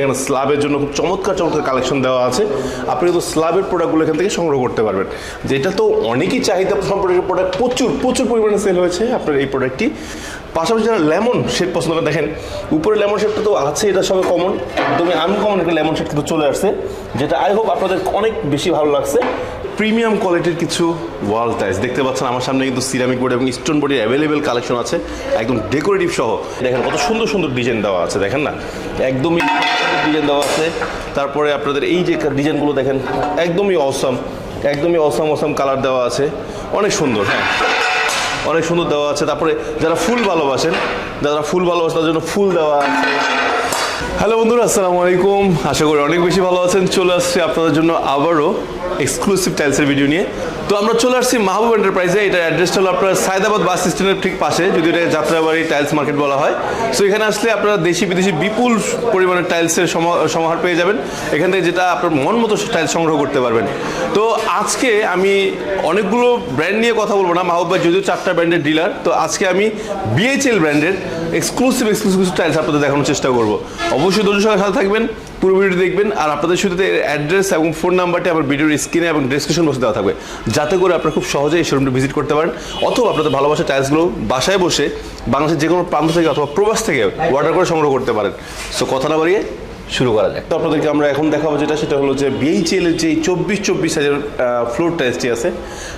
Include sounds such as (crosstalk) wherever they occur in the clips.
এখানে স্লাবের জন্য খুব চমৎকার চমৎকার কালেকশন দেওয়া আছে। আপনি কিন্তু স্লাবের প্রোডাক্টগুলো এখান থেকে সংগ্রহ করতে পারবেন। যেটা তো অনেকই চাহিদা সম্পর্কে প্রোডাক্ট প্রচুর প্রচুর পরিমাণে সেল হয়েছে আপনার এই প্রোডাক্টটি পাশাপাশি যারা লেমন শেড পছন্দ করে, দেখেন, উপরে লেমন শেডটা তো আছে, এটার সঙ্গে কমন একদমই আনকমন একটা লেমন শেড কিন্তু চলে আসছে। যেটা আই হোপ আপনাদের অনেক বেশি ভালো লাগছে। প্রিমিয়াম কোয়ালিটির কিছু ওয়াল টাইলস। দেখতে পাচ্ছেন আমার সামনে কিন্তু সিরামিক বোর্ড এবং স্টোন বোর্ডের অ্যাভেলেবেল কালেকশন আছে। একদম ডেকোরেটিভ সহ। দেখেন কত সুন্দর সুন্দর ডিজাইন দেওয়া আছে, দেখেন না? একদমই ডিজাইন দেওয়া আছে। তারপরে আপনাদের এই যে ডিজাইনগুলো দেখেন, একদমই অসম একদমই অসম অসম কালার দেওয়া আছে। অনেক সুন্দর হ্যাঁ। অনেক সুন্দর দেওয়া আছে। তারপরে যারা ফুল ভালোবাসেন, যারা ফুল ভালোবাসেন তাদের জন্য ফুল দেওয়া আছে। হ্যালো বন্ধুরা, আসসালামু আলাইকুম। আশা করি অনেক বেশি ভালো আছেন। চলে আসছি আপনাদের জন্য আবারও এক্সক্লুসিভ টাইলসের ভিডিও নিয়ে। তো আমরা চলে আসছি মাহবুব এন্টারপ্রাইজে এটার অ্যাড্রেসটা হলো আপনার সায়দাবাদ বাস স্ট্যান্ডের ঠিক পাশে, যদি এটা যাত্রাবাড়ি টাইলস মার্কেট বলা হয়। সো এখানে আসলে আপনারা দেশি বিদেশি বিপুল পরিমাণে টাইলসের সমাহার পেয়ে যাবেন। এখান থেকে যেটা আপনার মন মতো টাইলস সংগ্রহ করতে পারবেন। তো আজকে আমি অনেকগুলো ব্র্যান্ড নিয়ে কথা বলব না। মাহবুব ভাই যদিও চারটা ব্র্যান্ডের ডিলার তো আজকে আমি বিএইচএল ব্র্যান্ডের এক্সক্লুসিভ এক্সক্লুসিভ টাইলস আপনাদের দেখানোর চেষ্টা করব। অবশ্যই ধৈর্য সঙ্গে সাথে থাকবেন, পুরো ভিডিও দেখবেন, আর আপনাদের শুধুতে অ্যাড্রেস এবং ফোন নাম্বারটি আমার ভিডিওর স্ক্রিনে এবং ডিসক্রিপশন বক্সে দেওয়া থাকবে। যাতে করে আপনারা খুব সহজেই এই শোরুমটি ভিজিট করতে পারেন, অথবা আপনাদের ভালোবাসা টাইলসগুলো বাসায় বসে বাংলাদেশের যে কোনো প্রান্ত থেকে অথবা প্রবাস থেকে অর্ডার করে সংগ্রহ করতে পারেন। সো কথা না বাড়িয়ে শুরু করা যাক। তো আপনাদেরকে আমরা এখন দেখাবো যেটা, সেটা হলো যে বিএইচএল এর যে চব্বিশ চব্বিশ হাজার ফ্লোর টাইলসটি আছে,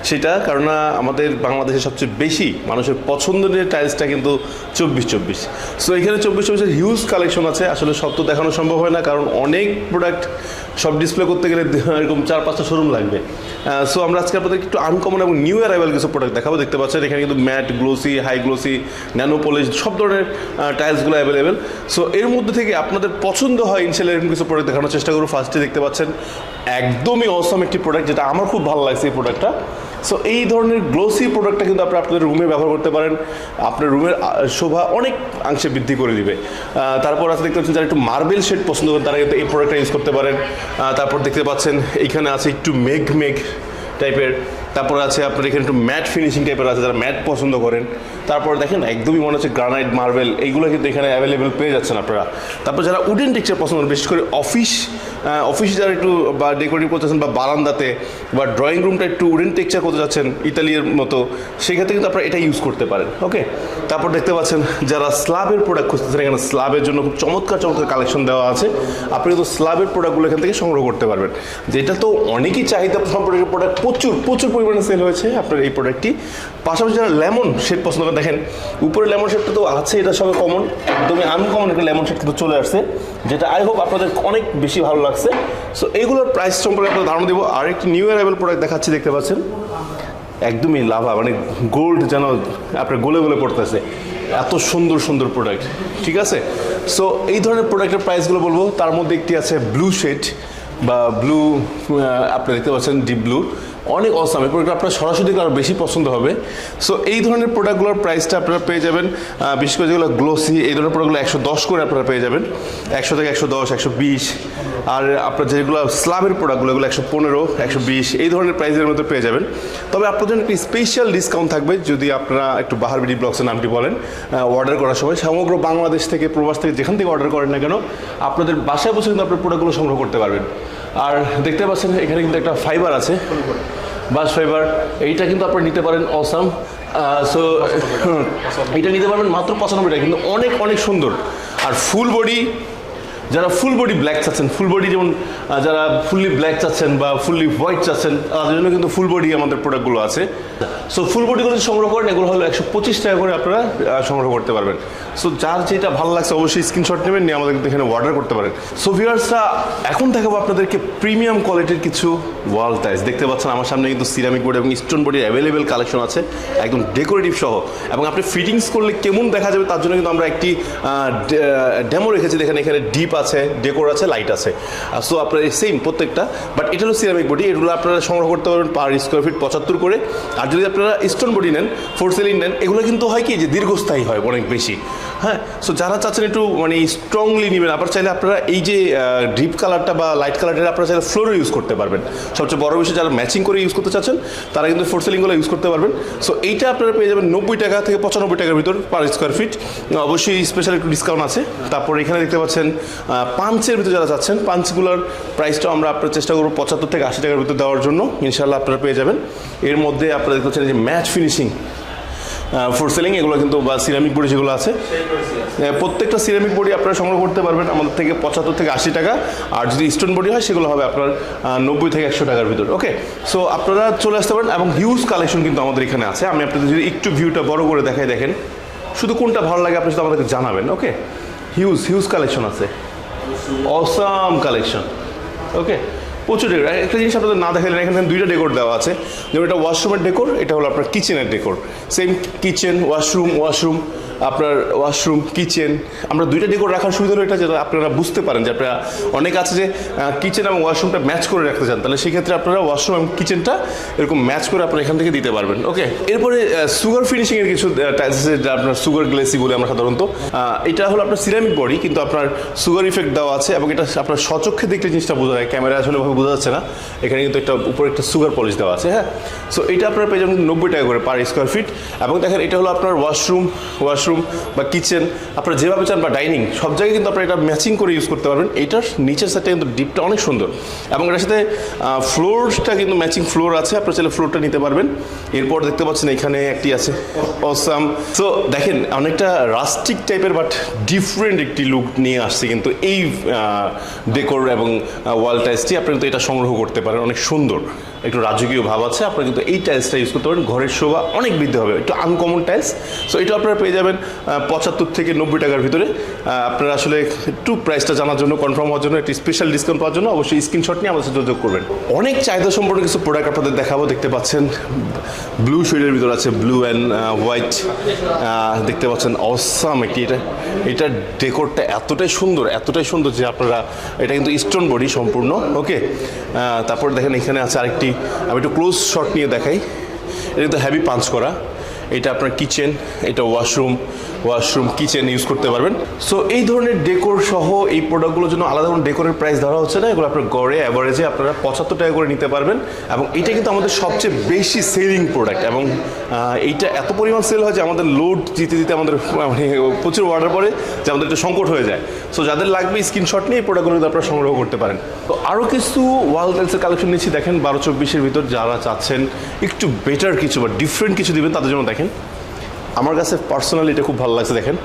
সেটা কারণ আমাদের বাংলাদেশের সবচেয়ে বেশি মানুষের পছন্দের টাইলসটা কিন্তু চব্বিশ চব্বিশ। সো এখানে চব্বিশ, চব্বিশের হিউজ কালেকশন আছে। আসলে সব তো দেখানো সম্ভব হয় না, কারণ অনেক প্রোডাক্ট সব ডিসপ্লে করতে গেলে (laughs) এরকম চার পাঁচটা শোরুম লাগবে। সো আমরা আজকে আপনাদের একটু আনকমন এবং নিউ অ্যারাইভাল কিছু প্রোডাক্ট দেখাবো। দেখতে পাচ্ছেন, এখানে কিন্তু matte glossy high glossy nano polish সব ধরনের টাইলসগুলো অ্যাভেলেবেল সো এর মধ্যে থেকে আপনাদের পছন্দ হয় ইনশাল্লাহ এরকম কিছু প্রোডাক্ট দেখানোর চেষ্টা করব। ফার্স্টে দেখতে পাচ্ছেন, একদমই অসম একটি প্রোডাক্ট যেটা আমার খুব ভালো লাগছে এই প্রোডাক্টটা সো এই ধরনের গ্লোসি প্রোডাক্টটা কিন্তু আপনি আপনাদের রুমে ব্যবহার করতে পারেন। আপনার রুমের শোভা অনেক অংশে বৃদ্ধি করে দিবে। তারপর আছে দেখতে পাচ্ছেন যারা একটু মার্বেল শেড পছন্দ করেন, তারা কিন্তু এই প্রোডাক্টটা ইউজ করতে পারেন। তারপর দেখতে পাচ্ছেন এখানে আছে একটু মেঘ মেঘ টাইপের তারপর আছে আপনার এখানে একটু ম্যাট ফিনিশিং টাইপের আছে, যারা ম্যাট পছন্দ করেন। তারপর দেখেন একদমই মনে হচ্ছে গ্রানাইট, মার্বেল এইগুলো কিন্তু এখানে অ্যাভেলেবেল পেয়ে যাচ্ছেন আপনারা। তারপর যারা উডেন টেক্সচার পছন্দ করেন, বিশেষ করে অফিস অফিসে যারা একটু, বা ডেকোরেটিভ করতেছেন বা বারান্দাতে, বা ড্রয়িং রুমটা একটু উডেন টেক্সচার করতে যাচ্ছেন ইতালির মতো, সেক্ষেত্রে কিন্তু আপনারা এটা ইউজ করতে পারেন ওকে তারপর দেখতে পাচ্ছেন, যারা স্ল্যাবের প্রোডাক্ট খুঁজতেছেন, এখানে স্ল্যাবের জন্য খুব চমৎকার চমৎকার কালেকশন দেওয়া আছে। আপনি কিন্তু স্ল্যাবের প্রোডাক্টগুলো এখান থেকে সংগ্রহ করতে পারবেন। যেটা তো অনেকই চাহিদা সম্পর্কে প্রোডাক্ট প্রচুর প্রচুর পরিমাণে সেল হয়েছে আপনার এই প্রোডাক্টটি পাশাপাশি যারা লেমন শেড পছন্দ করেন দেখেন, উপরে লেমন শেডটা তো আছে, এটা সঙ্গে কমন একদমই আনকমন একটা লেমন শেড কিন্তু চলে আসছে, যেটা আই হোপ আপনাদের অনেক বেশি ভালো লাগছে। সো এইগুলোর প্রাইস সম্পর্কে আপনাদের ধারণা দেবো, আর একটি নিউ অ্যারাইভেল প্রোডাক্ট দেখাচ্ছি, দেখতে পাচ্ছেন? একদমই লাভা মানে গোল্ড যেন আপনার গোলে গোলে পড়তেছে। এত সুন্দর সুন্দর প্রোডাক্ট ঠিক আছে? সো এই ধরনের প্রোডাক্টের প্রাইসগুলো বলব, তার মধ্যে একটি আছে ব্লু শেড বা ব্লু আপনি দেখতে পাচ্ছেন ডিপ ব্লু অনেক অসাম এই প্রোডাক্ট আপনার সরাসরি আরও বেশি পছন্দ হবে। সো এই ধরনের প্রোডাক্টগুলোর প্রাইসটা আপনারা পেয়ে যাবেন। বিশেষ করে যেগুলো গ্লোসি এই ধরনের প্রোডাক্টগুলো একশো দশ করে আপনারা পেয়ে যাবেন। একশো থেকে একশো দশ, একশো বিশ আর আপনার যেগুলো স্ল্যাবের প্রোডাক্টগুলো এগুলো একশো পনেরো একশো বিশ এই ধরনের প্রাইসের মধ্যে পেয়ে যাবেন। তবে আপনার জন্য একটি স্পেশাল ডিসকাউন্ট থাকবে যদি আপনারা একটু বাহার বিডি ব্লগসের নামটি বলেন অর্ডার করার সময়। সমগ্র বাংলাদেশ থেকে প্রবাস থেকে যেখান থেকে অর্ডার করেন না কেন আপনাদের বাসায় বসে কিন্তু আপনার প্রোডাক্টগুলো সংগ্রহ করতে পারবেন। আর দেখতে পাচ্ছেন এখানে কিন্তু একটা ফাইবার আছে। বাস ফাইবার এইটা কিন্তু আপনারা নিতে পারেন অসাম সো এইটা নিতে পারবেন মাত্র পঁচানব্বই টাকা কিন্তু অনেক অনেক সুন্দর। আর ফুল বডি যারা ফুল বডি ব্ল্যাক চাচ্ছেন ফুল বডি যেমন যারা ফুললি ব্ল্যাক চাচ্ছেন বা ফুললি হোয়াইট চাচ্ছেন তাদের জন্য কিন্তু ফুল বডি আমাদের প্রোডাক্টগুলো আছে। সো ফুল বডিগুলো যদি সংগ্রহ করেন, এগুলো হলো একশো পঁচিশ টাকা করে আপনারা সংগ্রহ করতে পারবেন। সো যার যেটা ভালো লাগছে, অবশ্যই স্ক্রিনশট নেবেন, নিয়ে আমাদের এখানে অর্ডার করতে পারেন। সো ভিউয়ার্সরা এখন দেখাবো আপনাদেরকে প্রিমিয়াম কোয়ালিটির কিছু ওয়াল টাইলস দেখতে পাচ্ছেন, আমার সামনে কিন্তু সিরামিক বোর্ড এবং স্টোন বোর্ডের অ্যাভেলেবেল কালেকশন আছে, একদম ডেকোরেটিভ সহ। এবং আপনি ফিটিংস করলে কেমন দেখা যাবে, তার জন্য কিন্তু আমরা একটি ডেমো রেখেছি। দেখেন, এখানে ডিপ আছে ডেকোর আছে লাইট আছে। সো আপনার সেম প্রত্যেকটা বাট এটা হলো সিরামিক বডি এগুলো আপনারা সংগ্রহ করতে পারবেন পার স্কোয়ার ফিট পঁচাত্তর করে। আর যদি আপনারা স্টোন বডি নেন ফোর সিলিং নেন এগুলো কিন্তু হয় কি যে দীর্ঘস্থায়ী হয় অনেক বেশি। হ্যাঁ সো যারা চাচ্ছেন একটু মানে স্ট্রংলি নেবেন আবার চাইলে আপনারা এই যে ডিপ কালারটা বা লাইট কালারটা আপনারা চাইলে ফ্লোরে ইউজ করতে পারবেন। সবচেয়ে বড় বিষয় যারা ম্যাচিং করে ইউজ করতে চাচ্ছেন, তারা কিন্তু ফোর সিলিংগুলো ইউজ করতে পারবেন। সো এইটা আপনারা পেয়ে যাবেন নব্বই টাকা থেকে পঁচানব্বই টাকার ভিতর পার স্কোয়ার ফিট অবশ্যই স্পেশাল একটু ডিসকাউন্ট আছে। তারপর এখানে দেখতে পাচ্ছেন পাঞ্চের ভিতরে যারা চাচ্ছেন পাঞ্চগুলোর প্রাইসটা আমরা আপনার চেষ্টা করব পঁচাত্তর থেকে আশি টাকার ভিতর দেওয়ার জন্য। ইনশাল্লাহ আপনারা পেয়ে যাবেন। এর মধ্যে আপনারা দেখতে পাচ্ছেন যে ম্যাচ ফিনিশিং ফোর সেলিং এগুলো কিন্তু বা সিরামিক বডি যেগুলো আছে প্রত্যেকটা সিরামিক বডি আপনারা সংগ্রহ করতে পারবেন আমাদের থেকে পঁচাত্তর থেকে আশি টাকা আর যদি স্টোন বডি হয় সেগুলো হবে আপনার নব্বই থেকে একশো টাকার ভিতর ওকে সো আপনারা চলে আসতে পারেন এবং হিউজ কালেকশন কিন্তু আমাদের এখানে আছে। আমি আপনাদের যদি একটু ভিউটা বড় করে দেখাই দেখেন শুধু কোনটা ভালো লাগে আপনি শুধু আমাদেরকে জানাবেন ওকে হিউজ হিউজ কালেকশন আছে। অসাম কালেকশন ওকে প্রচুর ডেকোর একটা জিনিস আপনাদের না দেখালেন এখানে দুইটা ডেকোর দেওয়া আছে। যেমন এটা ওয়াশরুমের ডেকোর এটা হলো আপনার কিচেনের decor same kitchen washroom washroom আপনার ওয়াশরুম কিচেন আমরা দুইটা ডেকোর রাখার সুবিধা হলো এটা যেটা আপনারা বুঝতে পারেন যে আপনারা অনেক আছে যে কিচেন এবং ওয়াশরুমটা ম্যাচ করে রাখতে চান। তাহলে সেক্ষেত্রে আপনারা ওয়াশরুম এবং কিচেনটা এরকম ম্যাচ করে আপনারা এখান থেকে দিতে পারবেন। ওকে এরপরে সুগার ফিনিশিংয়ের কিছু টাইলস যেটা আপনার সুগার গ্লেসি বলে আমরা সাধারণত এটা হলো আপনার সিরামিক বডি কিন্তু আপনার সুগার ইফেক্ট দেওয়া আছে এবং এটা আপনার সচক্ষে দেখলে জিনিসটা বোঝা যায়। ক্যামেরা আসলে বোঝা যাচ্ছে না। এখানে কিন্তু একটা উপরে একটা সুগার পলিশ দেওয়া আছে হ্যাঁ? সো এটা আপনার পেয়ে যাবেন নব্বই টাকা করে পার স্কোয়ার ফিট এবং দেখেন, এটা হলো আপনার ওয়াশরুম ওয়াশরুম বা কিচেন আপনারা যেভাবে চান বা ডাইনিং সব জায়গায় কিন্তু আপনারা এটা ম্যাচিং করে ইউজ করতে পারবেন। এটার নিচের সাইডটা কিন্তু ডিপটা অনেক সুন্দর। এবং এটার সাথে ফ্লোরটা কিন্তু ম্যাচিং ফ্লোর আছে, আপনারা চাইলে ফ্লোরটা নিতে পারবেন। এরপর দেখতে পাচ্ছেন এখানে একটি আছে। অসাম সো দেখেন, অনেকটা রাস্টিক টাইপের বাট ডিফারেন্ট একটি লুক নিয়ে আসছে কিন্তু এই ডেকোর এবং ওয়াল টাইলসটি আপনি কিন্তু এটা সংগ্রহ করতে পারেন, অনেক সুন্দর। একটু রাজকীয় ভাব আছে, আপনারা কিন্তু এই টাইলসটা ইউজ করতে পারেন। ঘরের শোভা অনেক বৃদ্ধি হবে, একটু আনকমন টাইলস সো এটা আপনারা পেয়ে যাবেন পঁচাত্তর থেকে নব্বই টাকার ভিতরে। আপনারা আসলে একটু প্রাইসটা জানার জন্য কনফার্ম হওয়ার জন্য, একটি স্পেশাল ডিসকাউন্ট পাওয়ার জন্য অবশ্যই স্ক্রিনশট নিয়ে আমাদের যোগাযোগ করবেন। অনেক চাহিদা সম্পর্কে কিছু প্রোডাক্ট আপনাদের দেখাবো, দেখতে পাচ্ছেন। ব্লু শেডের ভিতরে আছে ব্লু অ্যান্ড হোয়াইট দেখতে পাচ্ছেন অসাম একটি। এটা এটার ডেকোরটা এতটাই সুন্দর এতটাই সুন্দর যে আপনারা, এটা কিন্তু স্টোন বডি সম্পূর্ণ ওকে তারপর দেখেন এখানে আছে আরেকটি আমি একটু ক্লোজ শট নিয়ে দেখাই। এটা কিন্তু হ্যাভি পাঞ্চ করা। এটা আপনার কিচেন এটা ওয়াশরুম ওয়াশরুম কিচেন ইউজ করতে পারবেন। সো এই ধরনের ডেকোর সহ এই প্রোডাক্টগুলোর জন্য আলাদা কোনো ডেকোরের প্রাইস ধরা হচ্ছে না। এগুলো আপনার গড়ে অ্যাভারেজে আপনারা পঁচাত্তর টাকা করে নিতে পারবেন। এবং এটা কিন্তু আমাদের সবচেয়ে বেশি সেলিং প্রোডাক্ট এবং এইটা এত পরিমাণ সেল হয় যে আমাদের লোড দিতে দিতে আমাদের মানে প্রচুর অর্ডার পড়ে, যে আমাদের একটা সংকট হয়ে যায়। সো যাদের লাগবে স্ক্রিনশট নিয়ে এই প্রোডাক্টগুলো আপনারা সংগ্রহ করতে পারেন। তো আরও কিছু ওয়াল টাইলসের কালেকশন নিচ্ছি। দেখেন, বারো চব্বিশের ভিতর যারা চাচ্ছেন, একটু বেটার কিছু বা ডিফারেন্ট কিছু দিবেন, তাদের জন্য দেখেন। আমার কাছে পার্সোনালি এটা খুব ভালো লাগছে দেখেন।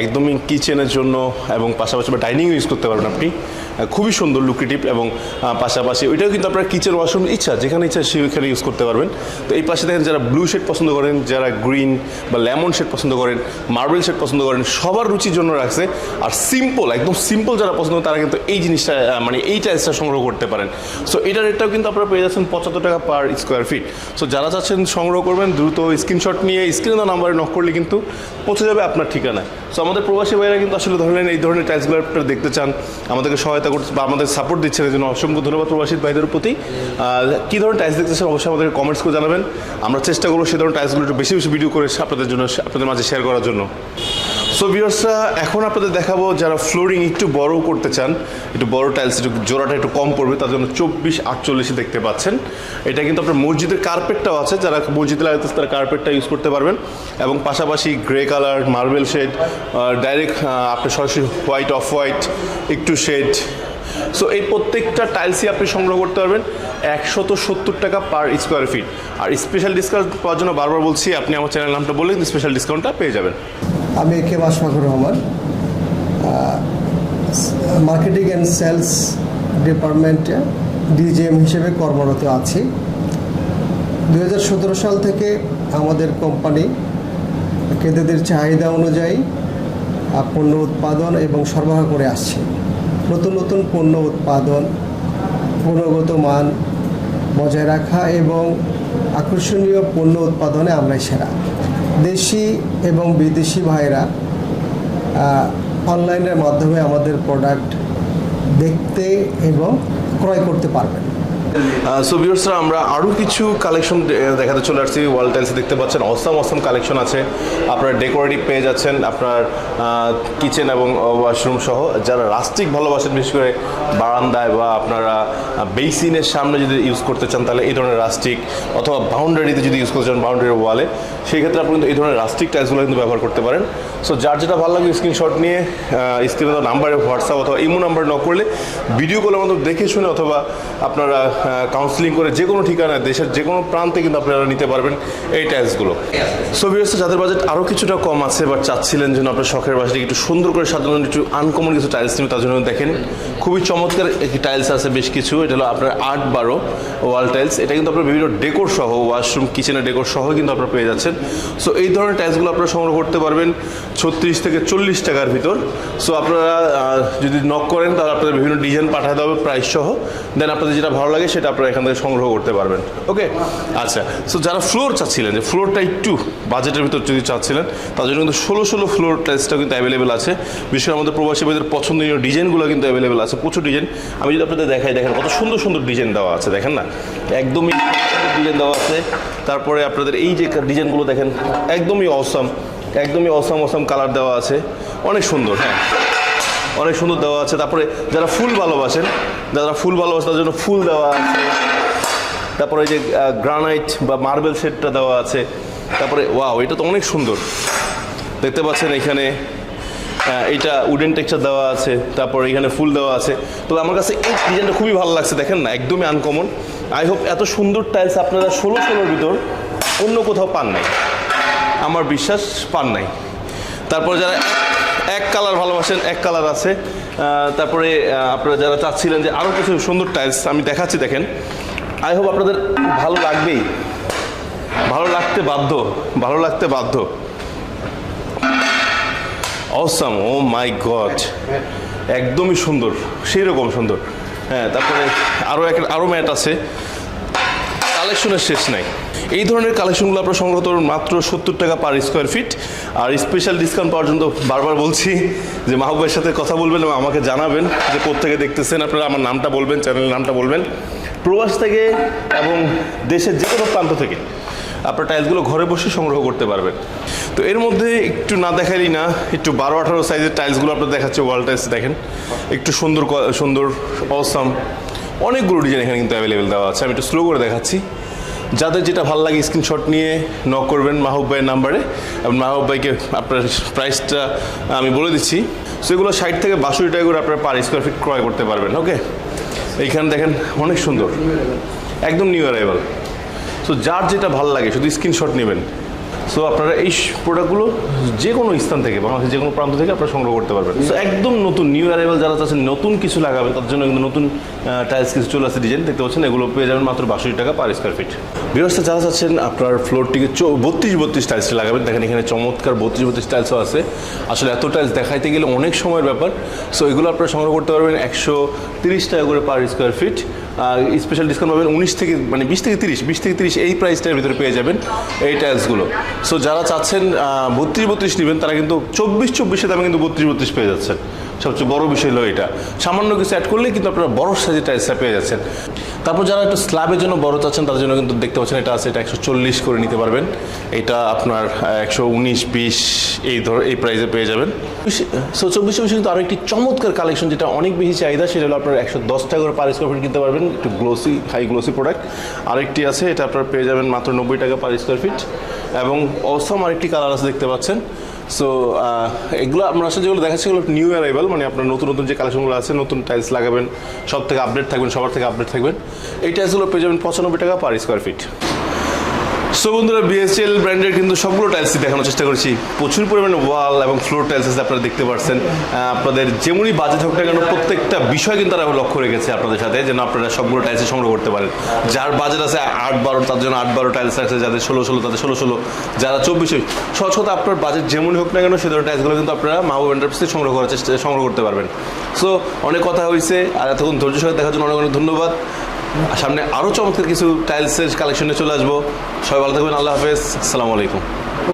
একদমই কিচেনের জন্য এবং পাশাপাশি বা ডাইনিং ইউজ করতে পারবেন আপনি। খুবই সুন্দর লুক্রেটিভ এবং পাশাপাশি ওইটাও কিন্তু আপনার কিচেন ওয়াশরুম ইচ্ছা, যেখানে ইচ্ছা সেখানে ইউজ করতে পারবেন। তো এই পাশে দেখেন যারা ব্লু শেড পছন্দ করেন, যারা গ্রিন বা লেমন শেড পছন্দ করেন মার্বেল শেড পছন্দ করেন, সবার রুচির জন্য রাখছে। আর সিম্পল একদম সিম্পল যারা পছন্দ তারা কিন্তু এই জিনিসটা মানে এই টাইলসটা সংগ্রহ করতে পারেন। সো এটার রেটটাও কিন্তু আপনারা পেয়ে যাচ্ছেন পঁচাত্তর টাকা পার স্কোয়ার ফিট সো যারা চাচ্ছেন সংগ্রহ করবেন, দ্রুত স্ক্রিনশট নিয়ে স্ক্রিনে নাম্বারে নক করলে কিন্তু পৌঁছে যাবে আপনার ঠিকানায়। সো আমাদের প্রবাসী ভাইরা কিন্তু আসলে ধরলেন এই ধরনের টাইলসগুলো দেখতে চান, আমাদেরকে সহায়তা করতে বা আমাদের সাপোর্ট দিচ্ছেন এই জন্য অসংখ্য ধন্যবাদ প্রবাসী ভাইদের প্রতি। কী ধরনের টাইলস চান অবশ্যই আমাদের কমেন্টস করে জানাবেন। আমরা চেষ্টা করব সে ধরনের টাইলসগুলো একটু বেশি বেশি ভিডিও করে আপনাদের জন্য, আপনাদের মাঝে শেয়ার করার জন্য। সো ভিউয়ার্সরা এখন আপনাদের দেখাবো যারা ফ্লোরিং একটু বড় করতে চান, একটু বড় টাইলস একটু জোড়াটা একটু কম পড়বে, তার জন্য চব্বিশ আটচল্লিশে দেখতে পাচ্ছেন। এটা কিন্তু আপনার মসজিদের কার্পেটটাও আছে, যারা মসজিদে লাগাতেছে তারা কার্পেটটা ইউজ করতে পারবেন। এবং পাশাপাশি grey colour marble shade direct আপনি সরাসরি হোয়াইট অফ হোয়াইট একটু শেড সো এই প্রত্যেকটা টাইলসই আপনি সংগ্রহ করতে পারবেন, একশত সত্তর টাকা পার স্কোয়ার ফিট আর স্পেশাল ডিসকাউন্ট পাওয়ার জন্য বারবার বলছি, আপনি আমার চ্যানেল নামটা বলে স্পেশাল ডিসকাউন্টটা পেয়ে যাবেন। আমি কে Mashfaqur Rahman marketing and sales ডিপার্টমেন্টে ডিজিএম হিসেবে কর্মরত আছি। দু হাজার সতেরো সাল থেকে আমাদের কোম্পানি ক্রেতাদের চাহিদা অনুযায়ী পণ্য উৎপাদন এবং সরবরাহ করে আসছে। নতুন নতুন পণ্য উৎপাদন, গুণগত মান বজায় রাখা এবং আকর্ষণীয় পণ্য উৎপাদনে আমরাই সেরা। দেশি এবং বিদেশি ভাইরা অনলাইনের মাধ্যমে আমাদের প্রোডাক্ট দেখতে এবং ক্রয় করতে পারবেন। সো ভিউর্সরা আমরা আরও কিছু কালেকশন দেখাতে চলে আসছি। ওয়াল টাইলস দেখতে পাচ্ছেন অসাম অসাম কালেকশন আছে। আপনার ডেকোরেটিভ পেয়ে যাচ্ছেন, আপনার কিচেন এবং ওয়াশরুম সহ। যারা রাস্টিক ভালোবাসেন, বিশেষ করে বারান্দায় বা আপনারা বেসিনের সামনে যদি ইউজ করতে চান, তাহলে এই ধরনের রাস্টিক অথবা বাউন্ডারিতে যদি ইউজ করতে চান বাউন্ডারির ওয়ালে সেই ক্ষেত্রে আপনি কিন্তু এই ধরনের রাস্টিক টাইলসগুলো কিন্তু ব্যবহার করতে পারেন। সো যার যেটা ভালো লাগে স্ক্রিনশট নিয়ে স্ক্রিনে নাম্বারে হোয়াটসঅ্যাপ অথবা ইমো নাম্বার ন করলে ভিডিও কলের মতো দেখে শুনে অথবা আপনারা কাউন্সিলিং করে যে কোনো ঠিকানায় দেশের যে কোনো প্রান্তে কিন্তু আপনারা নিতে পারবেন এই টাইলসগুলো সো যাদের বাজেট আরও কিছুটা কম আছে বাট চাচ্ছিলেন যেন আপনার শখের বাসাটিকে একটু সুন্দর করে সাজানোর একটু আনকমন কিছু টাইলস নেবে তার জন্য দেখেন খুবই চমৎকার একটি টাইলস আছে বেশ কিছু। এটা হলো আপনার আট বারো ওয়াল টাইলস এটা কিন্তু আপনার বিভিন্ন ডেকোর সহ ওয়াশরুম কিচেনের ডেকোর সহ কিন্তু আপনারা পেয়ে যাচ্ছেন। সো এই ধরনের টাইলসগুলো আপনারা সংগ্রহ করতে পারবেন ছত্রিশ থেকে চল্লিশ টাকার ভিতর। সো আপনারা যদি নক করেন তাহলে আপনাদের বিভিন্ন ডিজাইন পাঠাতে হবে প্রাইস সহ। দেন আপনাদের যেটা ভালো লাগে সেটা আপনারা এখান থেকে সংগ্রহ করতে পারবেন। ওকে আচ্ছা সো যারা ফ্লোর চাচ্ছিলেন, যে ফ্লোরটা একটু বাজেটের ভিতর যদি চাচ্ছিলেন তার জন্য কিন্তু ষোলো ষোলো ফ্লোর টাইলসটা কিন্তু অ্যাভেলেবেল আছে। বিশেষ করে আমাদের প্রবাসী ভাইদের পছন্দনীয় ডিজাইনগুলো কিন্তু অ্যাভেলেবেল আছে, প্রচুর ডিজাইন আমি যদি আপনাদের দেখাই, দেখেন কত সুন্দর সুন্দর ডিজাইন দেওয়া আছে, দেখেন না? একদমই ডিজাইন দেওয়া আছে। তারপরে আপনাদের এই যে ডিজাইনগুলো দেখেন, একদমই অসম একদমই অসম অসম কালার দেওয়া আছে। অনেক সুন্দর হ্যাঁ। অনেক সুন্দর দেওয়া আছে। তারপরে যারা ফুল ভালোবাসেন, যারা ফুল ভালোবাসেন তার জন্য ফুল দেওয়া আছে। তারপরে যে গ্রানাইট বা মার্বেল সেটটা দেওয়া আছে। তারপরে ওয়াও এটা তো অনেক সুন্দর। দেখতে পাচ্ছেন এখানে এইটা উডেন টেক্সচার দেওয়া আছে। তারপর এখানে ফুল দেওয়া আছে। তবে আমার কাছে এই ডিজাইনটা খুবই ভালো লাগছে। দেখেন না, একদমই আনকমন আই হোপ এত সুন্দর টাইলস আপনারা ষোলো ষোলোর ভিতর অন্য কোথাও পান নাই। আমার বিশ্বাস, পান নাই। তারপর যারা এক কালার ভালোবাসেন, এক কালার আছে। তারপরে আপনারা যারা চাচ্ছিলেন যে আরও কিছু সুন্দর টাইলস আমি দেখাচ্ছি, দেখেন। আই হোপ আপনাদের ভালো লাগবেই। ভালো লাগতে বাধ্য, ভালো লাগতে বাধ্য। অসাম ও মাই গড একদমই সুন্দর সেই রকম সুন্দর। হ্যাঁ তারপরে আরও এক আরও ম্যাট আছে। কালেকশনের শেষ নাই। এই ধরনের কালেকশনগুলো আপনারা সংগ্রহ মাত্র সত্তর টাকা পার স্কোয়ার ফিট আর স্পেশাল ডিসকাউন্ট পাওয়ার জন্য বারবার বলছি যে মাহবুবের সাথে কথা বলবেন এবং আমাকে জানাবেন যে কোথেকে দেখতেছেন। আপনারা আমার নামটা বলবেন চ্যানেলের নামটা বলবেন। প্রবাস থেকে এবং দেশের যে কোনো প্রান্ত থেকে আপনার টাইলসগুলো ঘরে বসে সংগ্রহ করতে পারবেন। তো এর মধ্যে একটু না দেখালেই না, একটু বারো আঠারো সাইজের টাইলসগুলো আপনার দেখাচ্ছে ওয়াল টাইলস দেখেন। একটু সুন্দর সুন্দর অসাম অনেকগুলো ডিজাইন এখানে কিন্তু অ্যাভেলেবেল দেওয়া আছে। আমি একটু স্লো করে দেখাচ্ছি। যাদের যেটা ভালো লাগে স্ক্রিনশট নিয়ে নক করবেন মাহবুব ভাইয়ের নাম্বারে এবং মাহবুব ভাইকে আপনার প্রাইসটা আমি বলে দিচ্ছি। সেগুলো ষাট থেকে বাষট্টি টাকা করে আপনার পার স্কোয়ার ফিট ক্রয় করতে পারবেন ওকে এইখানে দেখেন অনেক সুন্দর। একদম নিউ অ্যারাইভাল সো যার যেটা ভালো লাগে, শুধু স্ক্রিনশট নেবেন। সো আপনারা এই প্রোডাক্টগুলো যে কোনো স্থান থেকে, বাংলাদেশের যে কোনো প্রান্ত থেকে আপনারা সংগ্রহ করতে পারবেন। সো একদম নতুন নিউ অ্যারাইভাল যারা চাচ্ছেন, নতুন কিছু লাগাবে তার জন্য কিন্তু নতুন টাইলস কিছু চলে আসছে ডিজাইন দেখতে পাচ্ছেন, এগুলো পেয়ে যাবেন মাত্র বাষট্টি টাকা পার স্কোয়ার ফিট ব্যবস্থা যারা চাচ্ছেন আপনার ফ্লোরটিকে বত্রিশ বত্রিশ টাইলস লাগাবেন, দেখেন এখানে চমৎকার বত্রিশ বত্রিশ টাইলসও আছে। আসলে এত টাইলস দেখাইতে গেলে অনেক সময়ের ব্যাপার। সো এগুলো আপনারা সংগ্রহ করতে পারবেন একশো তিরিশ টাকা করে পার স্কোয়ার ফিট আর স্পেশাল ডিসকাউন্ট পাবেন উনিশ থেকে মানে বিশ থেকে তিরিশ, বিশ থেকে তিরিশ এই প্রাইসটার ভিতরে পেয়ে যাবেন এই টাইলসগুলো সো যারা চাচ্ছেন বত্রিশ বত্রিশ নেবেন, তারা কিন্তু চব্বিশ চব্বিশে দামে কিন্তু বত্রিশ বত্রিশ পেয়ে যাচ্ছেন। সবচেয়ে বড় বিষয় হলো এটা। সামান্য কিছু অ্যাড করলেই কিন্তু আপনারা বড় সাইজের টাইলসটা পেয়ে যাচ্ছেন। তারপর যারা একটু স্ল্যাবের জন্য বড় চাচ্ছেন তার জন্য কিন্তু দেখতে পাচ্ছেন এটা আছে, এটা একশো চল্লিশ করে নিতে পারবেন। এটা আপনার একশো উনিশ, বিশ, এই ধর, এই প্রাইসে পেয়ে যাবেন। সো চব্বিশ চব্বিশ কিন্তু আরও একটি চমৎকার কালেকশন যেটা অনেক বেশি চাহিদা, সেটা হলো আপনার একশো দশ টাকা করে পার স্কোয়ার ফিট কিনতে পারবেন। একটু গ্লোসি হাই গ্লোসি প্রোডাক্ট আরেকটি আছে, এটা আপনার পেয়ে যাবেন মাত্র নব্বই টাকা পার স্কোয়ার ফিট এবং অসম আরেকটি কালার আছে দেখতে পাচ্ছেন। সো এগুলো আমরা আসলে যেগুলো দেখাচ্ছি এগুলো নিউ অ্যারাইভাল মানে আপনার নতুন নতুন যে কালেকশনগুলো আছে, নতুন টাইলস লাগাবেন সব থেকে আপডেট থাকবেন, সবার থেকে আপডেট থাকবেন। এই টাইলসগুলো পেয়ে যাবেন পঁচানব্বই টাকা পার স্কোয়ার ফিট সো বন্ধুরা বিএসএল ব্র্যান্ডের কিন্তু সবগুলো টাইলসই দেখানোর চেষ্টা করেছি। প্রচুর পরিমাণে ওয়াল এবং ফ্লোর টাইলস আছে আপনারা দেখতে পাচ্ছেন আপনাদের যেমনই বাজেট হোক না কেন, প্রত্যেকটা বিষয় কিন্তু তারা লক্ষ্য রেখেছে আপনাদের সাথে, যেন আপনারা সবগুলো টাইলসে সংগ্রহ করতে পারেন। যার বাজেট আছে আট বারো, তার জন্য আট বারো টাইলস আছে, যাদের ষোলো ষোলো, তাদের ষোলো ষোলো। যারা চব্বিশে কথা, আপনার বাজেট যেমনই হোক না কেন, সে ধরনের টাইলসগুলো কিন্তু আপনারা মাহবুব এন্টারপ্রাইজ থেকে সংগ্রহ করার চেষ্টা, সংগ্রহ করতে পারবেন। সো অনেক কথা হয়েছে, আর এতক্ষণ ধৈর্য সঙ্গে দেখার জন্য অনেক অনেক ধন্যবাদ। সামনে আরও চমৎকার কিছু টাইলসের কালেকশনে চলে আসব। সবাই ভালো থাকবেন, আল্লাহ হাফেজ। আসসালামু আলাইকুম।